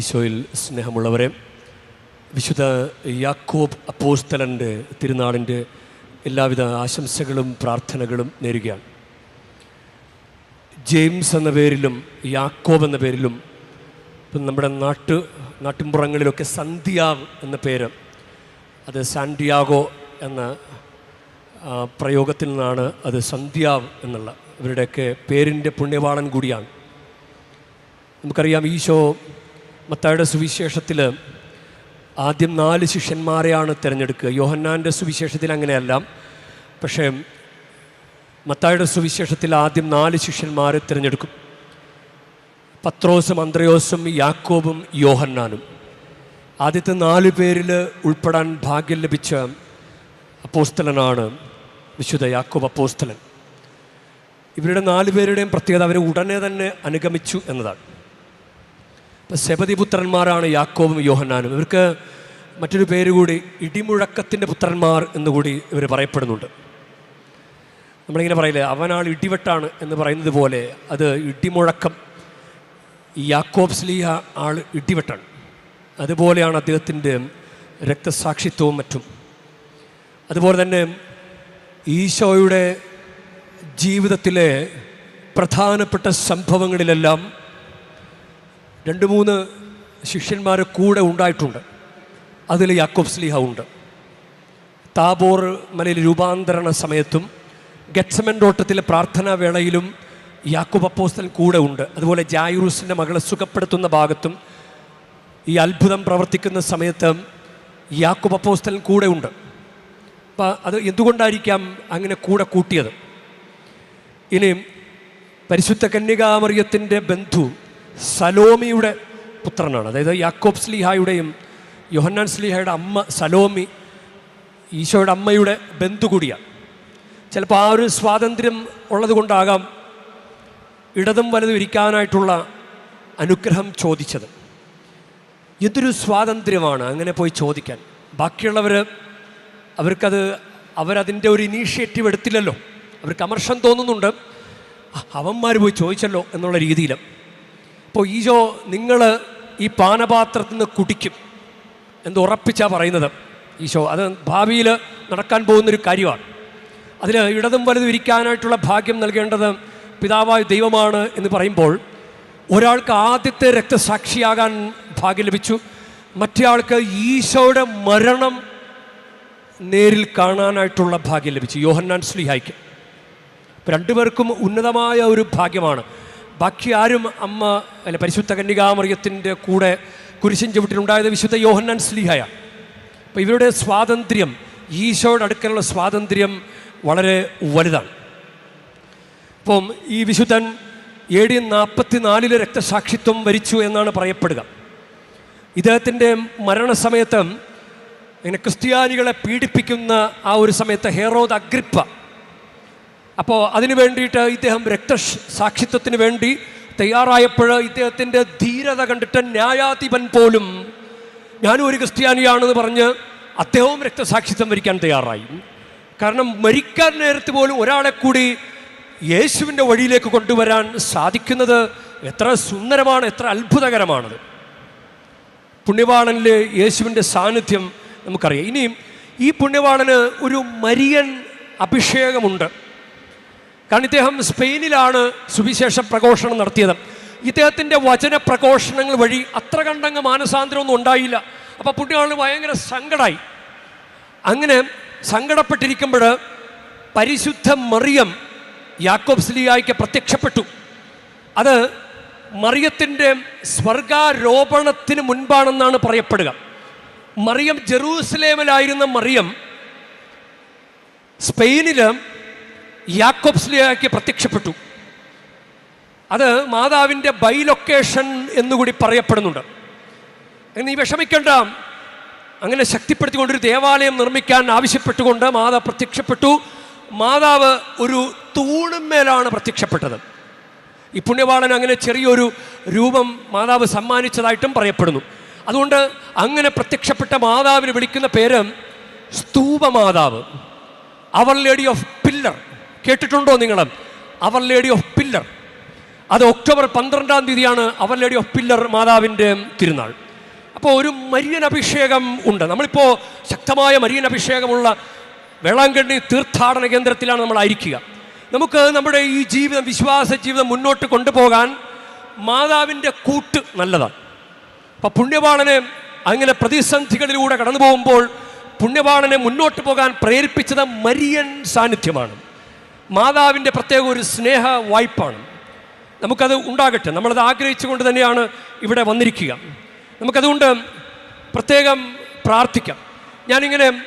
ഈശോയിൽ സ്നേഹമുള്ളവരെ വിശുദ്ധ യാക്കോബ് അപ്പോസ്തലന്റെ തിരുനാളിന്റെ എല്ലാവിധ ആശംസകളും പ്രാർത്ഥനകളും നേരുകയാണ്. ജെയിംസ് എന്ന പേരിലും യാക്കോബ് എന്ന പേരിലും ഇപ്പം നമ്മുടെ നാട്ടു നാട്ടിൻപുറങ്ങളിലൊക്കെ സന്ധ്യാവ് എന്ന പേര് അത് സാൻഡിയാഗോ എന്ന പ്രയോഗത്തിൽ നിന്നാണ് അത് സന്ധ്യാവ് എന്നുള്ള ഇവരുടെയൊക്കെ പേരിന്റെ പുണ്യവാളൻ കൂടിയാണ്. നമുക്കറിയാം ഈശോ മത്തായുടെ സുവിശേഷത്തിൽ ആദ്യം നാല് ശിഷ്യന്മാരെയാണ് തിരഞ്ഞെടുക്കുക. യോഹന്നാന്റെ സുവിശേഷത്തിൽ അങ്ങനെയല്ല. പക്ഷേ മത്തായുടെ സുവിശേഷത്തിൽ ആദ്യം നാല് ശിഷ്യന്മാരെ തിരഞ്ഞെടുക്കും. പത്രോസും അന്ത്രയോസും യാക്കോബും യോഹന്നാനും. ആദ്യത്തെ നാല് പേരിൽ ഉൾപ്പെടാൻ ഭാഗ്യം ലഭിച്ച അപ്പോസ്തലനാണ് വിശുദ്ധ യാക്കോബ് അപ്പോസ്തലൻ. ഇവരുടെ നാല് പേരുടെയും പ്രത്യേകത അവരെ ഉടനെ തന്നെ അനുഗമിച്ചു എന്നതാണ്. ഇപ്പം സെബതി പുത്രന്മാരാണ് യാക്കോബും യോഹന്നാനും. ഇവർക്ക് മറ്റൊരു പേര് കൂടി ഇടിമുഴക്കത്തിന്റെ പുത്രന്മാർ എന്നുകൂടി ഇവർ പറയപ്പെടുന്നുണ്ട്. നമ്മളിങ്ങനെ പറയില്ലേ അവനാൾ ഇടിവെട്ടാണ് എന്ന് പറയുന്നത് പോലെ അത് ഇടിമുഴക്കം ഈ യാക്കോബ് സ്ലീഹ ആൾ ഇടിവെട്ടാണ്. അതുപോലെയാണ് അദ്ദേഹത്തിന്റെ രക്തസാക്ഷിത്വവും മറ്റും. അതുപോലെ തന്നെ ഈശോയുടെ ജീവിതത്തിലെ പ്രധാനപ്പെട്ട സംഭവങ്ങളിലെല്ലാം രണ്ട് മൂന്ന് ശിഷ്യന്മാർ കൂടെ ഉണ്ടായിട്ടുണ്ട്. അതിൽ യാക്കോബ് സ്ലീഹ ഉണ്ട്. താബോർ മലയിൽ രൂപാന്തരണ സമയത്തും ഗറ്റ്സമൻ തോട്ടത്തിലെ പ്രാർത്ഥനാ വേളയിലും യാക്കോബ് അപ്പോസ്തലൻ കൂടെ ഉണ്ട്. അതുപോലെ ജായുറൂസിന്റെ മകളെ സുഖപ്പെടുത്തുന്ന ഭാഗത്തും ഈ അത്ഭുതം പ്രവർത്തിക്കുന്ന സമയത്ത് യാക്കോബ് അപ്പോസ്തലൻ കൂടെ ഉണ്ട്. അപ്പം അത് എന്തുകൊണ്ടായിരിക്കാം അങ്ങനെ കൂടെ കൂട്ടിയത്? ഇനി പരിശുദ്ധ കന്യകാമറിയത്തിന്റെ ബന്ധു സലോമിയുടെ പുത്രനാണ്. അതായത് യാക്കോബ് സ്ലീഹായുടെയും യോഹന്നാൻ സ്ലിഹായുടെ അമ്മ സലോമി ഈശോയുടെ അമ്മയുടെ ബന്ധു കൂടിയാണ് ചിലപ്പോൾ ആ ഒരു സ്വാതന്ത്ര്യം ഉള്ളത് കൊണ്ടാകാം ഇടതും വലതും ഇരിക്കാനായിട്ടുള്ള അനുഗ്രഹം ചോദിച്ചത്. എന്തൊരു സ്വാതന്ത്ര്യമാണ് അങ്ങനെ പോയി ചോദിക്കാൻ. ബാക്കിയുള്ളവർ അവർക്കത് അവരതിന്റെ ഒരു ഇനീഷ്യേറ്റീവ് എടുത്തില്ലല്ലോ. അവർക്ക് അമർഷം തോന്നുന്നുണ്ട്. "ആ, അവന്മാർ പോയി ചോദിച്ചല്ലോ എന്നുള്ള രീതിയിൽ ഇപ്പോൾ ഈശോ നിങ്ങൾ ഈ പാനപാത്രത്തിൽ നിന്ന് കുടിക്കും എന്ന് ഉറപ്പിച്ചാ പറയുന്നത്. ഈശോ അത് ഭാവിയിൽ നടക്കാൻ പോകുന്നൊരു കാര്യമാണ്. അതിൽ ഇടതും വലതും ഇരിക്കാനായിട്ടുള്ള ഭാഗ്യം നൽകേണ്ടത് പിതാവായ ദൈവമാണ് എന്ന് പറയുമ്പോൾ ഒരാൾക്ക് ആദ്യത്തെ രക്തസാക്ഷിയാകാൻ ഭാഗ്യം ലഭിച്ചു. മറ്റേയാൾക്ക് ഈശോയുടെ മരണം നേരിൽ കാണാനായിട്ടുള്ള ഭാഗ്യം ലഭിച്ചു. യോഹന്നാൻ സ്ലിഹായിക്ക്. രണ്ടുപേർക്കും ഉന്നതമായ ഒരു ഭാഗ്യമാണ്. ബാക്കി ആരും അമ്മ അല്ല പരിശുദ്ധ കന്യകാമറിയത്തിന്റെ കൂടെ കുരിശൻ ചവിട്ടിലുണ്ടായത് വിശുദ്ധ യോഹന്നാൻ സ്ലിഹയ. അപ്പോൾ ഇവരുടെ സ്വാതന്ത്ര്യം ഈശോയുടെ അടുക്കലുള്ള സ്വാതന്ത്ര്യം വളരെ വലുതാണ്. അപ്പം ഈ വിശുദ്ധൻ എ ഡി നാൽപ്പത്തി നാലിലെ രക്തസാക്ഷിത്വം വരിച്ചു എന്നാണ് പറയപ്പെടുക. ഇദ്ദേഹത്തിന്റെ മരണസമയത്ത് ഇങ്ങനെ ക്രിസ്ത്യാനികളെ പീഡിപ്പിക്കുന്ന ആ ഒരു സമയത്ത് ഹെറോദ് അഗ്രിപ്പ അപ്പോൾ അതിനു വേണ്ടിയിട്ട് ഇദ്ദേഹം രക്തസാക്ഷിത്വത്തിന് വേണ്ടി തയ്യാറായപ്പോൾ ഇദ്ദേഹത്തിന്റെ ധീരത കണ്ടിട്ട് ന്യായാധിപൻ പോലും ഞാനും ഒരു ക്രിസ്ത്യാനിയാണെന്ന് പറഞ്ഞ് അദ്ദേഹവും രക്തസാക്ഷിത്വം വരിക്കാൻ തയ്യാറായി. കാരണം മരിക്കാൻ നേരത്ത് പോലും ഒരാളെ കൂടി യേശുവിന്റെ വഴിയിലേക്ക് കൊണ്ടുവരാൻ സാധിക്കുന്നത് എത്ര സുന്ദരമാണ് എത്ര അത്ഭുതകരമാണത്. പുണ്യവാളനിലെ യേശുവിന്റെ സാന്നിധ്യം നമുക്കറിയാം. ഇനിയും ഈ പുണ്യവാളന് ഒരു മരിയൻ അഭിഷേകമുണ്ട്. കാരണം ഇദ്ദേഹം സ്പെയിനിലാണ് സുവിശേഷ പ്രഘോഷണം നടത്തിയത്. ഇദ്ദേഹത്തിന്റെ വചന പ്രഘോഷണങ്ങൾ വഴി അത്ര കണ്ടങ്ങ് മാനസാന്തരമൊന്നും ഉണ്ടായില്ല. അപ്പോൾ പുണ്യവാളന് ഭയങ്കര സങ്കടമായി അങ്ങനെ സങ്കടപ്പെട്ടിരിക്കുമ്പോൾ പരിശുദ്ധ മറിയം യാക്കോബ് സ്ലിയായിക്ക് പ്രത്യക്ഷപ്പെട്ടു. അത് മറിയത്തിന്റെ സ്വർഗാരോപണത്തിന് മുൻപാണെന്നാണ് പറയപ്പെടുക. മറിയം ജെറൂസലേമിലായിരുന്ന മറിയം സ്പെയിനിൽ യാക്കോബ് സ്ലിയായിക്ക് പ്രത്യക്ഷപ്പെട്ടു. അത് മാതാവിന്റെ ബൈ ലൊക്കേഷൻ എന്നുകൂടി പറയപ്പെടുന്നുണ്ട്. അങ്ങനെ നീ വിഷമിക്കേണ്ട അങ്ങനെ ശക്തിപ്പെടുത്തിക്കൊണ്ട് ഒരു ദേവാലയം നിർമ്മിക്കാൻ ആവശ്യപ്പെട്ടുകൊണ്ട് മാതാവ് പ്രത്യക്ഷപ്പെട്ടു. മാതാവ് ഒരു തൂണുമേലാണ് പ്രത്യക്ഷപ്പെട്ടത്. ഈ പുണ്യവാളൻ അങ്ങനെ ചെറിയൊരു രൂപം മാതാവ് സമ്മാനിച്ചതായിട്ടും പറയപ്പെടുന്നു. അതുകൊണ്ട് അങ്ങനെ പ്രത്യക്ഷപ്പെട്ട മാതാവിന് വിളിക്കുന്ന പേര് സ്തൂപമാതാവ് അവർ ലേഡി ഓഫ് പില്ലർ കേട്ടിട്ടുണ്ടോ നിങ്ങൾ അവർ ലേഡി ഓഫ് പില്ലർ അത് ഒക്ടോബർ പന്ത്രണ്ടാം തീയതിയാണ് അവർ ലേഡി ഓഫ് പില്ലർ മാതാവിന്റെ തിരുനാൾ. അപ്പോൾ ഒരു മരിയൻ അഭിഷേകം ഉണ്ട്. നമ്മളിപ്പോൾ ശക്തമായ മരിയൻ അഭിഷേകമുള്ള വേളാങ്കണ്ണി തീർത്ഥാടന കേന്ദ്രത്തിലാണ് നമ്മൾ ആയിരിക്കുക. നമുക്ക് നമ്മുടെ ഈ ജീവിതം വിശ്വാസ ജീവിതം മുന്നോട്ട് കൊണ്ടുപോകാൻ മാതാവിന്റെ കൂട്ട് നല്ലതാണ്. അപ്പം പുണ്യപാളനെ അങ്ങനെ പ്രതിസന്ധികളിലൂടെ കടന്നു പോകുമ്പോൾ പുണ്യപാളനെ മുന്നോട്ട് പോകാൻ പ്രേരിപ്പിച്ചത് മരിയൻ സാന്നിധ്യമാണ്. മാതാവിന്റെ പ്രത്യേക ഒരു സ്നേഹ വായ്പാണ്. നമുക്കത് ഉണ്ടാകട്ടെ. നമ്മളത് ആഗ്രഹിച്ചുകൊണ്ട് തന്നെയാണ് ഇവിടെ വന്നിരിക്കുക. നമുക്കതുകൊണ്ട് പ്രത്യേകം പ്രാർത്ഥിക്കാം. ഞാനിങ്ങനെ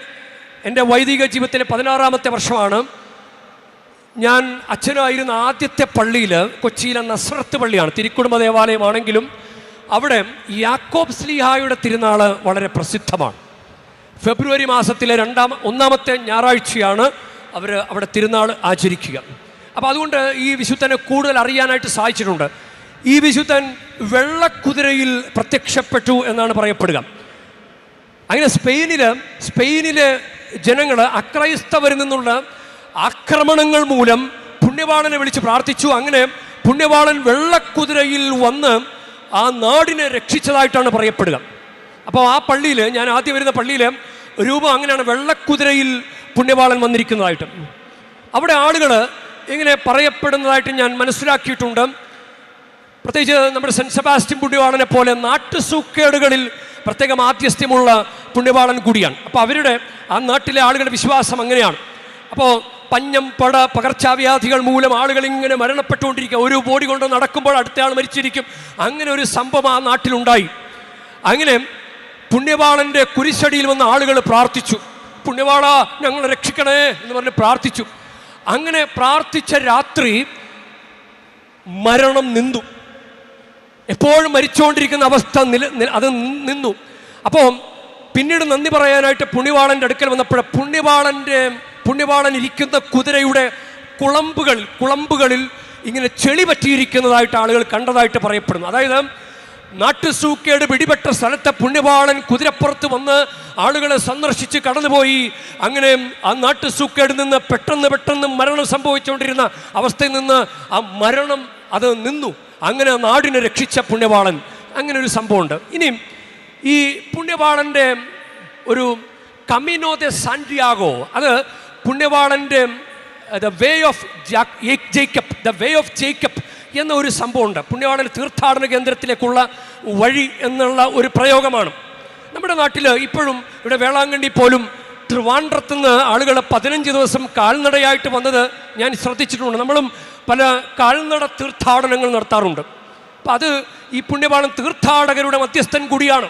എന്റെ വൈദിക ജീവിതത്തിലെ പതിനാറാമത്തെ വർഷമാണ്. ഞാൻ അച്ഛനായിരുന്ന ആദ്യത്തെ പള്ളിയിൽ കൊച്ചിയിലെ നസ്രത്ത് പള്ളിയാണ്. തിരുക്കുടുംബ ദേവാലയമാണെങ്കിലും അവിടെ യാക്കോബ് സ്ലീഹായുടെ തിരുനാൾ വളരെ പ്രസിദ്ധമാണ്. ഫെബ്രുവരി മാസത്തിലെ രണ്ടാം ഒന്നാമത്തെ ഞായറാഴ്ചയാണ് അവർ അവിടെ തിരുനാൾ ആചരിക്കുക. അപ്പോൾ അതുകൊണ്ട് ഈ വിശുദ്ധനെ കൂടുതൽ അറിയാനായിട്ട് സാധിച്ചിട്ടുണ്ട്. ഈ വിശുദ്ധൻ വെള്ളക്കുതിരയിൽ പ്രത്യക്ഷപ്പെട്ടു എന്നാണ് പറയപ്പെടുക. അങ്ങനെ സ്പെയിനിൽ സ്പെയിനിലെ ജനങ്ങൾ അക്രൈസ്തവരിൽ നിന്നുള്ള ആക്രമണങ്ങൾ മൂലം പുണ്യവാളനെ വിളിച്ച് പ്രാർത്ഥിച്ചു. അങ്ങനെ പുണ്യവാളൻ വെള്ളക്കുതിരയിൽ വന്ന് ആ നാടിനെ രക്ഷിച്ചതായിട്ടാണ് പറയപ്പെടുക. അപ്പോൾ ആ പള്ളിയിൽ ഞാൻ ആദ്യം വരുന്ന പള്ളിയിൽ രൂപം അങ്ങനെയാണ് വെള്ളക്കുതിരയിൽ പുണ്യവാളൻ വന്നിരിക്കുന്നതായിട്ട്. അവിടെ ആളുകൾ ഇങ്ങനെ പറയപ്പെടുന്നതായിട്ട് ഞാൻ മനസ്സിലാക്കിയിട്ടുണ്ട്. പ്രത്യേകിച്ച് നമ്മുടെ സെന്റ് സെബാസ്റ്റ്യൻ പുണ്യവാളനെ പോലെ നാട്ടുസൂക്കേടുകളിൽ പ്രത്യേകം ആധ്യസ്ഥ്യമുള്ള പുണ്യവാളൻ കൂടിയാണ്. അപ്പോൾ അവരുടെ ആ നാട്ടിലെ ആളുകളുടെ വിശ്വാസം അങ്ങനെയാണ്. അപ്പോൾ പഞ്ഞം പട പകർച്ചാവ്യാധികൾ മൂലം ആളുകൾ ഇങ്ങനെ മരണപ്പെട്ടുകൊണ്ടിരിക്കുക. ഒരു ബോഡി കൊണ്ട് നടക്കുമ്പോൾ അടുത്ത ആൾ മരിച്ചിരിക്കും. അങ്ങനെ ഒരു സംഭവം ആ നാട്ടിലുണ്ടായി. അങ്ങനെ പുണ്യവാളന്റെ കുരിശടിയിൽ വന്ന ആളുകൾ പ്രാർത്ഥിച്ചു. പുണ്യവാള ഞങ്ങളെ രക്ഷിക്കണേ എന്ന് പറഞ്ഞ് പ്രാർത്ഥിച്ചു. അങ്ങനെ പ്രാർത്ഥിച്ച രാത്രി മരണം നിന്നു. എപ്പോഴും മരിച്ചുകൊണ്ടിരിക്കുന്ന അവസ്ഥ നില അത് നിന്നു. അപ്പോൾ പിന്നീട് നന്ദി പറയാനായിട്ട് പുണ്യവാളന്റെ അടുക്കൽ വന്നപ്പോൾ പുണ്യവാളന്റെ പുണ്യവാളൻ ഇരിക്കുന്ന കുതിരയുടെ കുളമ്പുകൾ കുളമ്പുകളിൽ ഇങ്ങനെ ചെളി പറ്റിയിരിക്കുന്നതായിട്ട് ആളുകൾ കണ്ടതായിട്ട് പറയപ്പെടുന്നു. അതായത് നാട്ടുസൂക്കേട് പിടിപെട്ട സ്ഥലത്തെ പുണ്യപാളൻ കുതിരപ്പുറത്ത് വന്ന് ആളുകളെ സന്ദർശിച്ച് കടന്നുപോയി. അങ്ങനെ ആ നാട്ടുസൂക്കേട് നിന്ന് പെട്ടെന്ന് പെട്ടെന്ന് മരണം സംഭവിച്ചുകൊണ്ടിരുന്ന അവസ്ഥയിൽ നിന്ന് ആ മരണം അത് നിന്നു. അങ്ങനെ നാടിനെ രക്ഷിച്ച പുണ്യപാളൻ. അങ്ങനെ ഒരു സംഭവമുണ്ട്. ഇനി ഈ പുണ്യപാളന്റെ ഒരു കമിനോ ദെ സാൻഡിയാഗോ അത് പുണ്യപാളന്റെ the way of Jacob the way of Jacob എന്ന ഒരു സംഭവമുണ്ട്. പുണ്യവാളൻ തീർത്ഥാടന കേന്ദ്രത്തിലേക്കുള്ള വഴി എന്നുള്ള ഒരു പ്രയോഗമാണ്. നമ്മുടെ നാട്ടിൽ ഇപ്പോഴും ഇവിടെ വേളാങ്കണ്ണി പോലും ട്രിവാൻഡ്രത്ത് നിന്ന് ആളുകൾ പതിനഞ്ച് ദിവസം കാൽനടയായിട്ട് വന്നത് ഞാൻ ശ്രദ്ധിച്ചിട്ടുണ്ട്. നമ്മളും പല കാൽനട തീർത്ഥാടനങ്ങൾ നടത്താറുണ്ട്. അപ്പം അത് ഈ പുണ്യപാളം തീർത്ഥാടകരുടെ മധ്യസ്ഥൻ കൂടിയാണ്.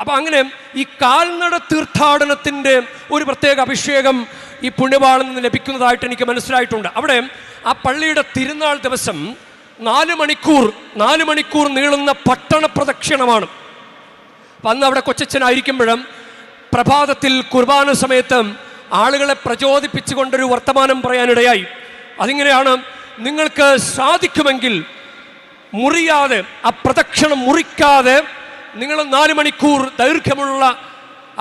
അപ്പം അങ്ങനെ ഈ കാൽനട തീർത്ഥാടനത്തിന്റെ ഒരു പ്രത്യേക അഭിഷേകം ഈ പുണ്യപാളിൽ നിന്ന് ലഭിക്കുന്നതായിട്ട് എനിക്ക് മനസ്സിലായിട്ടുണ്ട്. അവിടെ ആ പള്ളിയുടെ തിരുനാൾ ദിവസം നാല് മണിക്കൂർ നാല് മണിക്കൂർ നീളുന്ന പട്ടണ പ്രദക്ഷിണമാണ്. അന്ന് അവിടെ കൊച്ചച്ഛനായിരിക്കുമ്പോഴും പ്രഭാതത്തിൽ കുർബാന സമയത്ത് ആളുകളെ പ്രചോദിപ്പിച്ചുകൊണ്ടൊരു വർത്തമാനം പറയാനിടയായി. അതിങ്ങനെയാണ് നിങ്ങൾക്ക് സാധിക്കുമെങ്കിൽ മുറിയാതെ ആ പ്രദക്ഷിണം മുറിക്കാതെ നിങ്ങൾ നാല് മണിക്കൂർ ദൈർഘ്യമുള്ള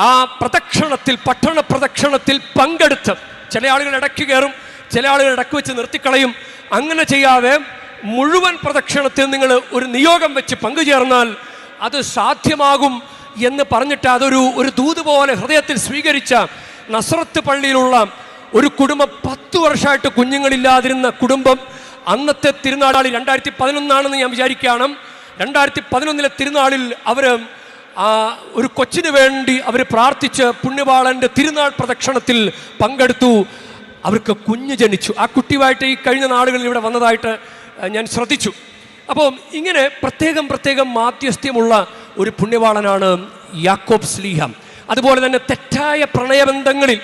ആ പ്രദക്ഷിണത്തിൽ പട്ടണ പ്രദക്ഷിണത്തിൽ പങ്കെടുത്ത് ചില ആളുകൾ ഇടയ്ക്ക് കയറും ചില ആളുകൾ ഇടയ്ക്ക് വെച്ച് നിർത്തിക്കളയും. അങ്ങനെ ചെയ്യാതെ മുഴുവൻ പ്രദക്ഷിണത്തിൽ നിങ്ങൾ ഒരു നിയോഗം വെച്ച് പങ്കുചേർന്നാൽ അത് സാധ്യമാകും എന്ന് പറഞ്ഞിട്ട് അതൊരു ഒരു ദൂത് പോലെ ഹൃദയത്തിൽ സ്വീകരിച്ച നസ്രത്ത് പള്ളിയിലുള്ള ഒരു കുടുംബം പത്ത് വർഷമായിട്ട് കുഞ്ഞുങ്ങളില്ലാതിരുന്ന കുടുംബം അന്നത്തെ തിരുനാളാളി രണ്ടായിരത്തി പതിനൊന്നാണെന്ന് ഞാൻ വിചാരിക്കുകയാണ്. രണ്ടായിരത്തി പതിനൊന്നിലെ തിരുനാളിൽ അവർ ഒരു കൊച്ചിന് വേണ്ടി അവർ പ്രാർത്ഥിച്ച് പുണ്യപാളന്റെ തിരുനാൾ പ്രദക്ഷിണത്തിൽ പങ്കെടുത്തു. അവർക്ക് കുഞ്ഞ് ജനിച്ചു. ആ കുട്ടിയുമായിട്ട് ഈ കഴിഞ്ഞ നാളുകളിൽ ഇവിടെ വന്നതായിട്ട് ഞാൻ ശ്രദ്ധിച്ചു. അപ്പോൾ ഇങ്ങനെ പ്രത്യേകം പ്രത്യേകം മാധ്യസ്ഥ്യമുള്ള ഒരു പുണ്യവാളനാണ് യാക്കോബ് സ്ലീഹം. അതുപോലെ തന്നെ തെറ്റായ പ്രണയബന്ധങ്ങളിൽ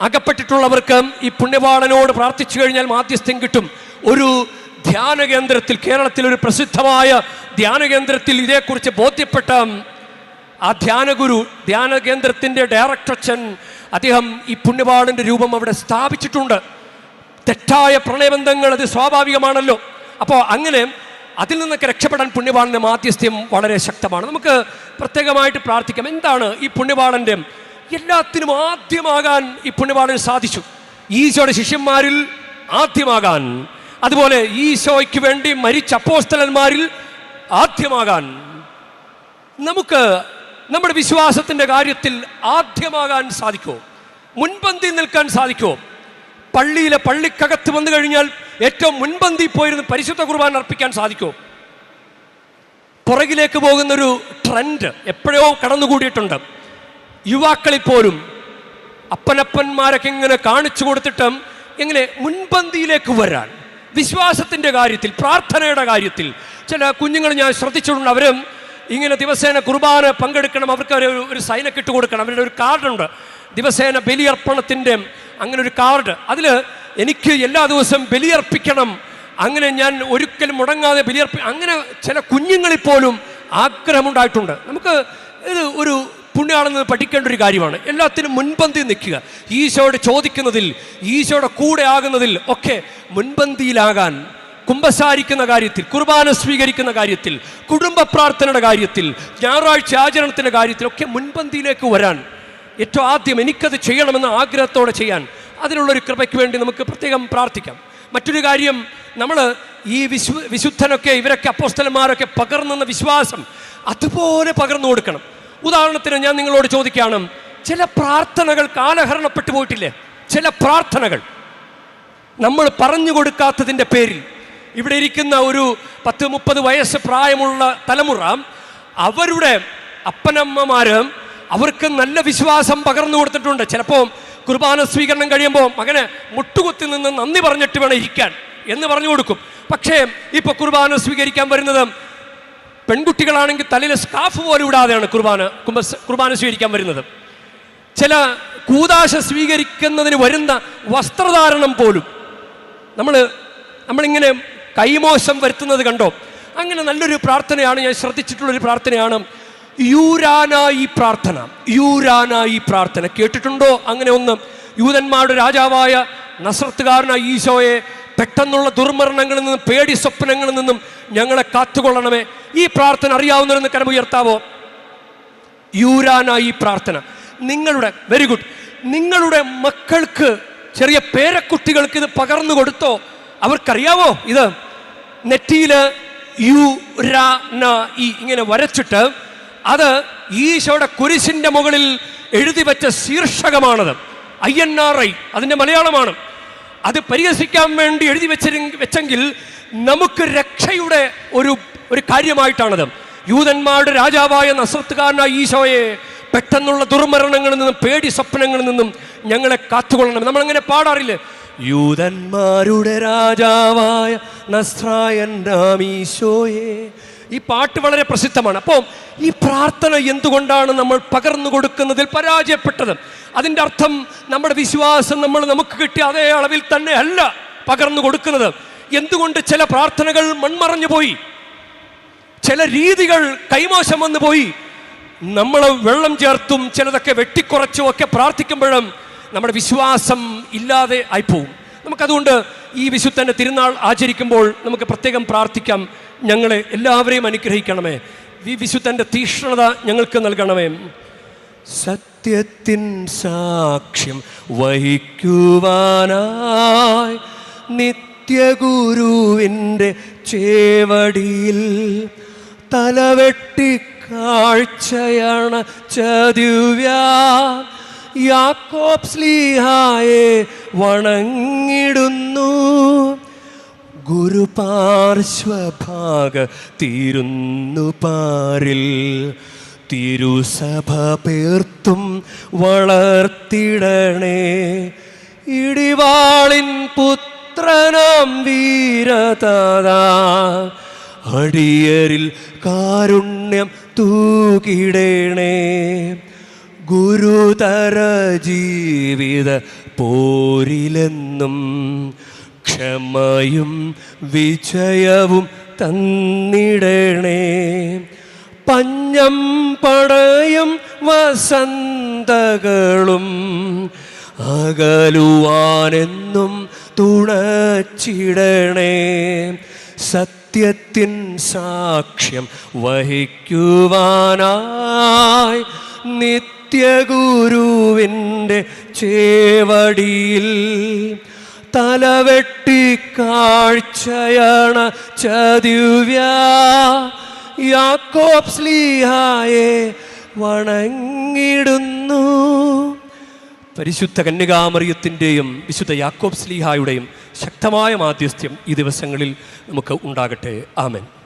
അകപ്പെട്ടിട്ടുള്ളവർക്ക് ഈ പുണ്യവാളനോട് പ്രാർത്ഥിച്ചു കഴിഞ്ഞാൽ മാധ്യസ്ഥ്യം കിട്ടും. ഒരു ധ്യാന കേന്ദ്രത്തിൽ കേരളത്തിൽ ഒരു പ്രസിദ്ധമായ ധ്യാന കേന്ദ്രത്തിൽ ഇതേക്കുറിച്ച് ബോധ്യപ്പെട്ട ആ ധ്യാനഗുരു ധ്യാന കേന്ദ്രത്തിന്റെ ഡയറക്ടർ അച്ഛൻ അദ്ദേഹം ഈ പുണ്യവാളന്റെ രൂപം അവിടെ സ്ഥാപിച്ചിട്ടുണ്ട്. തെറ്റായ പ്രണയബന്ധങ്ങൾ അത് സ്വാഭാവികമാണല്ലോ. അപ്പോൾ അങ്ങനെ അതിൽ നിന്നൊക്കെ രക്ഷപ്പെടാൻ പുണ്യപാളന്റെ മാധ്യസ്ഥ്യം വളരെ ശക്തമാണ്. നമുക്ക് പ്രത്യേകമായിട്ട് പ്രാർത്ഥിക്കാം. എന്താണ് ഈ പുണ്യപാളന്റെ എല്ലാത്തിനും ആദ്യമാകാൻ ഈ പുണ്യവാളന് സാധിച്ചു? ഈശോയുടെ ശിഷ്യന്മാരിൽ ആദ്യമാകാൻ അതുപോലെ ഈശോയ്ക്ക് വേണ്ടി മരിച്ച അപ്പോസ്തലന്മാരിൽ ആദ്യമാകാൻ. നമുക്ക് നമ്മുടെ വിശ്വാസത്തിന്റെ കാര്യത്തിൽ ആദ്യമാകാൻ സാധിക്കുമോ? മുൻപന്തി നിൽക്കാൻ സാധിക്കുമോ? പള്ളിയിലെ പള്ളിക്കകത്ത് വന്നു കഴിഞ്ഞാൽ ഏറ്റവും മുൻപന്തി പോയിരുന്ന് പരിശുദ്ധ കുർബാന അർപ്പിക്കാൻ സാധിക്കുമോ പുറകിലേക്ക് പോകുന്നൊരു ട്രെൻഡ് എപ്പോഴോ കടന്നുകൂടിയിട്ടുണ്ട്. യുവാക്കളിൽ പോലും അപ്പനപ്പന്മാരൊക്കെ ഇങ്ങനെ കാണിച്ചു കൊടുത്തിട്ട് ഇങ്ങനെ മുൻപന്തിയിലേക്ക് വരാൻ വിശ്വാസത്തിന്റെ കാര്യത്തിൽ പ്രാർത്ഥനയുടെ കാര്യത്തിൽ ചില കുഞ്ഞുങ്ങൾ ഞാൻ ശ്രദ്ധിച്ചിട്ടുണ്ട്. അവരും ഇങ്ങനെ ദിവസേന കുർബാന പങ്കെടുക്കണം അവർക്ക് ഒരു ഒരു സൈനൊക്കെ ഇട്ട് കൊടുക്കണം. അവരുടെ ഒരു കാർഡുണ്ട്. ദിവസേന ബലിയർപ്പണത്തിന്റെ അങ്ങനെ ഒരു കാർഡ്. അതിൽ എനിക്ക് എല്ലാ ദിവസവും ബലിയർപ്പിക്കണം. അങ്ങനെ ഞാൻ ഒരിക്കലും മുടങ്ങാതെ ബലിയർപ്പി അങ്ങനെ ചില കുഞ്ഞുങ്ങളിൽ പോലും ആഗ്രഹമുണ്ടായിട്ടുണ്ട്. നമുക്ക് ഇത് ഒരു പുണ്യാളെന്ന് പഠിക്കേണ്ട ഒരു കാര്യമാണ്. എല്ലാത്തിനും മുൻപന്തി നിൽക്കുക. ഈശോയോട് ചോദിക്കുന്നതിൽ ഈശോയുടെ കൂടെ ആകുന്നതിൽ ഒക്കെ മുൻപന്തിയിലാകാൻ കുമ്പസാരിക്കുന്ന കാര്യത്തിൽ കുർബാന സ്വീകരിക്കുന്ന കാര്യത്തിൽ കുടുംബ പ്രാർത്ഥനയുടെ കാര്യത്തിൽ ഞായറാഴ്ച ആചരണത്തിന്റെ കാര്യത്തിലൊക്കെ മുൻപന്തിയിലേക്ക് വരാൻ ഏറ്റവും ആദ്യം എനിക്കത് ചെയ്യണമെന്ന ആഗ്രഹത്തോടെ ചെയ്യാൻ അതിനുള്ളൊരു കൃപയ്ക്ക് വേണ്ടി നമുക്ക് പ്രത്യേകം പ്രാർത്ഥിക്കാം. മറ്റൊരു കാര്യം നമ്മൾ ഈ വിശു വിശുദ്ധനൊക്കെ ഇവരൊക്കെ അപ്പോസ്തലന്മാരൊക്കെ പകർന്നെന്ന വിശ്വാസം അതുപോലെ പകർന്നു കൊടുക്കണം. ഉദാഹരണത്തിന് ഞാൻ നിങ്ങളോട് ചോദിക്കുകയാണ് ചില പ്രാർത്ഥനകൾ കാലഹരണപ്പെട്ടു പോയിട്ടില്ലേ? ചില പ്രാർത്ഥനകൾ. നമ്മൾ പറഞ്ഞു കൊടുക്കാത്തതിന്റെ പേരിൽ. ഇവിടെ ഇരിക്കുന്ന ഒരു പത്ത് മുപ്പത് വയസ്സ് പ്രായമുള്ള തലമുറ അവരുടെ അപ്പനമ്മമാരും അവർക്ക് നല്ല വിശ്വാസം പകർന്നു കൊടുത്തിട്ടുണ്ട്. ചിലപ്പോൾ കുർബാന സ്വീകരണം കഴിയുമ്പോൾ മകനെ മുട്ടുകുത്തി നിന്ന് നന്ദി പറഞ്ഞിട്ട് വേണം ഇരിക്കാൻ എന്ന് പറഞ്ഞു കൊടുക്കും. പക്ഷേ ഇപ്പോൾ കുർബാന സ്വീകരിക്കാൻ വരുന്നത് പെൺകുട്ടികളാണെങ്കിൽ തലയിലെ സ്കാഫ് പോലും ഇടാതെയാണ് കുർബാന കുർബാന സ്വീകരിക്കാൻ വരുന്നത്. ചില കൂതാശ സ്വീകരിക്കുന്നതിന് വരുന്ന വസ്ത്രധാരണം പോലും. നമ്മൾ നമ്മളിങ്ങനെ കൈമോശം വരുത്തുന്നത് കണ്ടോ? അങ്ങനെ നല്ലൊരു പ്രാർത്ഥനയാണ് ഞാൻ ശ്രദ്ധിച്ചിട്ടുള്ളൊരു പ്രാർത്ഥനയാണ് യൂരാന ഈ പ്രാർത്ഥന. യൂരാനായി പ്രാർത്ഥന. കേട്ടിട്ടുണ്ടോ? അങ്ങനെ ഒന്ന്. യൂതന്മാരുടെ രാജാവായ നസ്രത്തുകാരനായ ഈശോയെ പെട്ടെന്നുള്ള ദുർമരണങ്ങളിൽ നിന്നും പേടി സ്വപ്നങ്ങളിൽ നിന്നും ഞങ്ങളെ കാത്തുകൊള്ളണമേ. ഈ പ്രാർത്ഥന അറിയാവുന്നവരെന്ന് കരമുയർത്താവോ യൂരാനായി പ്രാർത്ഥന. നിങ്ങളുടെ വെരി ഗുഡ് നിങ്ങളുടെ മക്കൾക്ക് ചെറിയ പേരക്കുട്ടികൾക്ക് ഇത് പകർന്നു കൊടുത്തോ? അവർക്കറിയാവോ ഇത്? നെറ്റിയിൽ യു ഇങ്ങനെ വരച്ചിട്ട് അത് ഈശോയുടെ കുരിശിന്റെ മുകളിൽ എഴുതി വെച്ച ശീർഷകമാണത്. ഐ എൻ ആർ ഐ അതിന്റെ മലയാളമാണ്. അത് പരിഹസിക്കാൻ വേണ്ടി എഴുതി വെച്ചിരി വെച്ചെങ്കിൽ നമുക്ക് രക്ഷയുടെ ഒരു ഒരു കാര്യമായിട്ടാണത്. യൂതന്മാരുടെ രാജാവായ നസ്രത്തുകാരനായ ഈശോയെ പെട്ടെന്നുള്ള ദുർമരണങ്ങളിൽ നിന്നും പേടി സ്വപ്നങ്ങളിൽ നിന്നും ഞങ്ങളെ കാത്തുകൊള്ളണം. നമ്മളങ്ങനെ പാടാറില്ല? യൂതന്മാരുടെ രാജാവായ നസ്രായൻ രാമീശോയെ ഈ പാട്ട് വളരെ പ്രസിദ്ധമാണ്. അപ്പോൾ ഈ പ്രാർത്ഥന എന്തുകൊണ്ടാണ് നമ്മൾ പകർന്നു കൊടുക്കുന്നതിൽ പരാജയപ്പെട്ടത്? അതിന്റെ അർത്ഥം നമ്മുടെ വിശ്വാസം നമ്മൾ നമുക്ക് കിട്ടിയ അതേ അളവിൽ തന്നെ അല്ല പകർന്നു കൊടുക്കുന്നത്. എന്തുകൊണ്ട് ചില പ്രാർത്ഥനകൾ മൺമറഞ്ഞു പോയി? ചില രീതികൾ കൈമോശം വന്നു പോയി. നമ്മൾ വെള്ളം ചേർത്തും ചിലതൊക്കെ വെട്ടിക്കുറച്ചും ഒക്കെ പ്രാർത്ഥിക്കുമ്പോഴും നമ്മുടെ വിശ്വാസം ഇല്ലാതെ ആയിപ്പോവും. നമുക്കതുകൊണ്ട് ഈ വിശുദ്ധന്റെ തിരുനാൾ ആചരിക്കുമ്പോൾ നമുക്ക് പ്രത്യേകം പ്രാർത്ഥിക്കാം. ഞങ്ങളെ എല്ലാവരെയും അനുഗ്രഹിക്കണമേ. ഈ വിശുദ്ധന്റെ തീക്ഷ്ണത ഞങ്ങൾക്ക് നൽകണമേ. സത്യത്തിൻ സാക്ഷ്യം വഹിക്കുവാനായി നിത്യഗുരുവിന്റെ ചേവടിയിൽ തലവെട്ടി കാഴ്ചയാണ് ചതിവ്യ. യാക്കോബ് സ്ലീഹായെ വണങ്ങിടുന്നു. ഗുരുപാർശ്വഭാഗ തീരുന്നു പാരിൽ. തിരുസഭ പേർത്തും വളർത്തിടണേ. ഇടിവാളിൻ പുത്രനാം വീരതാ അടിയരിൽ കാരുണ്യം തൂകിടണേ. ഗുരുതര ജീവിത പോരിലെന്നും ക്ഷമയും വിജയവും തന്നിടണേ. പഞ്ഞം പടയും വസന്തകളും അകലുവാനെന്നും തുണച്ചിടണേ. സത്യത്തിൻ സാക്ഷ്യം വഹിക്കുവാനായി നിത്യഗുരുവിന്റെ ചേവടിയിൽ തലവെട്ടി കാഴ്ചയണ ചദിവ്യ യാക്കോബ് സ്ലീഹായെ വണങ്ങിടുന്നു പരിശുദ്ധ കന്യകാമറിയത്തിന്റെയും വിശുദ്ധ യാക്കോബ് സ്ലീഹായുടെയും ശക്തമായ മാധ്യസ്ഥ്യം ഈ ദിവസങ്ങളിൽ നമുക്ക് ഉണ്ടാകട്ടെ. ആമൻ.